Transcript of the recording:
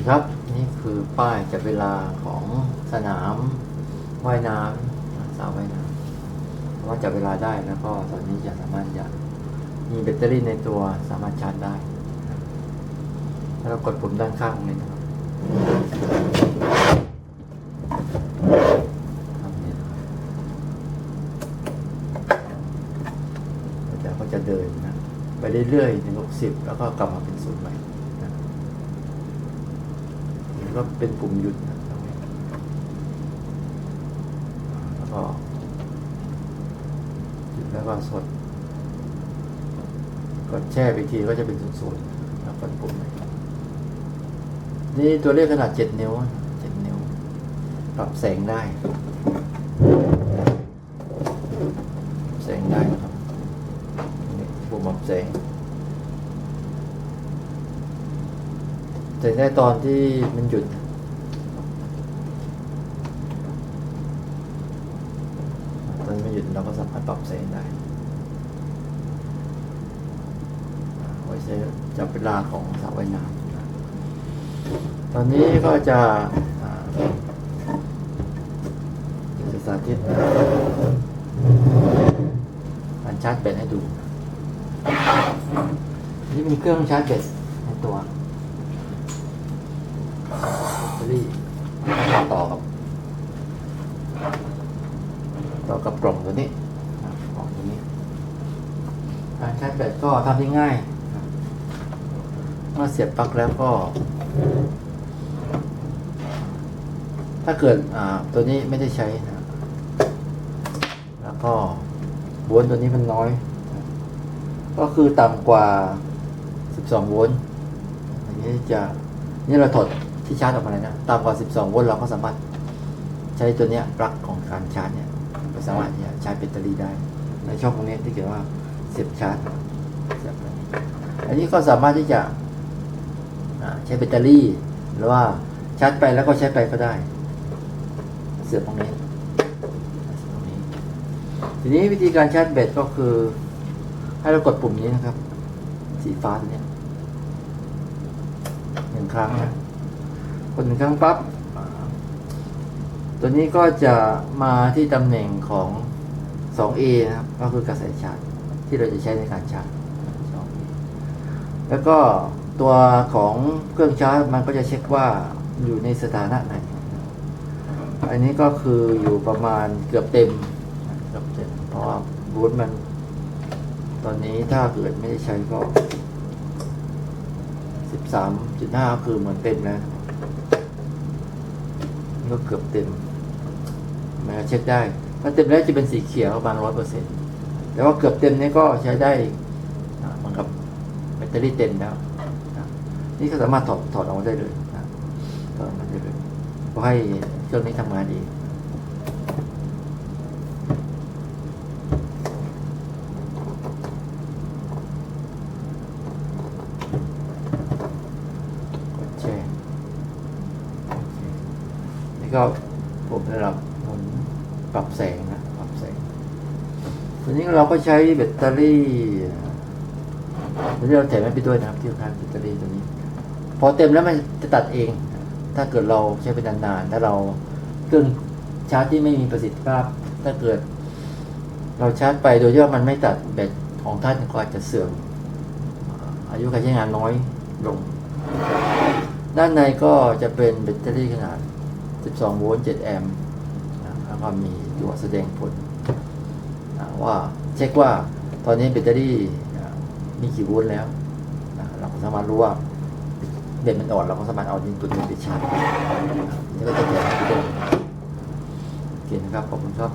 ดีครับนี่คือป้ายจับเวลาของสนามว่ายน้ำสาวว่ายน้ำว่าจับเวลาได้แล้วก็ตอนนี้จะสามารถจะมีแบตเตอรี่ในตัวสามารถชาร์จได้ถ้าเรากดปุ่มด้านข้างนี้นะครับเนี่ยนะครับแล้วก็จะเดินนะไปเรื่อยๆถึง60แล้วก็กลับมาเป็นศูนย์ใหม่ ก็เป็นปุ่มหยุดนะแล้วก็หยุดแล้วก็สดกดแช่ไปอีกทีก็จะเป็นศูนย์ๆแล้วกดปุ่มนี่ตัวเลขขนาด7นิ้วเจ็ดนิ้ว ปรับแสงได้แสงได้ครับนี่ปุ่มปรับแสง แสงได้ตอนที่มันหยุด ตอนมันหยุดเราก็สามารถปรับแสงได้ไว้ใช้จับเวลาของสระว่ายน้ำนตอนนี้ก็จะจะสาธิตการชาร์จแบตให้ดู นี่เป็นเครื่องชาร์จแบตในตัว รี่ต่อกับต่อกับกล่องตัวนี้กล่องตัวนี้ การใชาร์จแบตก็ทำได้ง่ายเมื่อเสียบปลั๊กแล้วก็ ถ้าเกิดตัวนี้ไม่ได้ใช้นะแล้วก็โวลต์ตัวนี้มันน้อย ก็คือต่ำกว่า 12 โวลต์อันนี้จะนี่เราถอด ที่ชาร์จออกมาเลยนะต่ำกว่า 12 โวลต์เราก็สามารถใช้ตัวเนี้ยปลั๊กของการชาร์จเนี่ยก็สามารถที่จะชาร์จแบตเตอรี่ได้ ในช่องตรงนี้ที่เขียนว่าเสียบชาร์จอันนี้ก็สามารถที่จะใช้แบตเตอรี่ หรือว่าชาร์จไปแล้วก็ใช้ไปก็ได้ เสียบตรงนี้เสียบตรงนี้ทีนี้วิธีการชาร์จแบตก็คือ ให้เรากดปุ่มนี้นะครับ สีฟ้าตัวเนี้ยหนึ่งครั้งนะ กดหนึ่งครั้งปั๊บตัวนี้ก็จะมาที่ตำแหน่งของ 2A นะครับ ก็คือกระแสชาร์จที่เราจะใช้ในการชาร์จ 2A แล้วก็ตัวของเครื่องชาร์จมันก็จะเช็คว่าอยู่ในสถานะไหน อันนี้ก็คืออยู่ประมาณเกือบเต็มเกือบเต็ม เพราะว่าบูทมัน ตอนนี้ถ้าเกิดไม่ได้ใช้ก็สิบสามจุดห้าคือเหมือนเต็มแล้วนี่ ก็เกือบเต็มมันก็เช็คได้ ถ้าเต็มแล้วจะเป็นสีเขียวบางร้อยเปอร์เซ็นต์แต่ว่าเกือบเต็มนี่ก็ใช้ได้เหมือนกับแบตเตอรี่เต็มแล้วนี่ก็สามารถถอดถอดออกมาได้เลยนะถอดออกมาได้เลยเพื่อให้เครื่องนี้ทำงานดแช่โอเค ก็ผมได้รับหมุนปรับแสงนะปรับแสงทีนี้เราก็ใช้แบตเตอรี่ตัวที่เราแถมให้ไปด้วยนะครับที่ค่ายแบตเตอรี่ตัวนี้ พอเต็มแล้วมันจะตัดเอง ถ้าเกิดเราใช้ไปนานๆถ้าเราเครื่องชาร์จที่ไม่มีประสิทธิภาพ ถ้าเกิด เราชาร์จไปโดยที่ว่ามันไม่ตัดแบตของท่านก็อาจจะเสื่อมอายุการใช้งานน้อยลง ด้านในก็จะเป็นแบตเตอรี่ขนาด 12 โวลต์ 7 แอมป์นะแล้วก็มีตัวแสดงผลว่าเช็คว่าตอนนี้แบตเตอรี่มีกี่โวลต์แล้ว เราก็สามารถรู้ว่าเด็ดมันอ่อนเราก็สามารถเอาดินตัวนี้ไปชาร์จนี่ก็จะแถมให้ดูโอเคนะครับ ขอบคุณครับ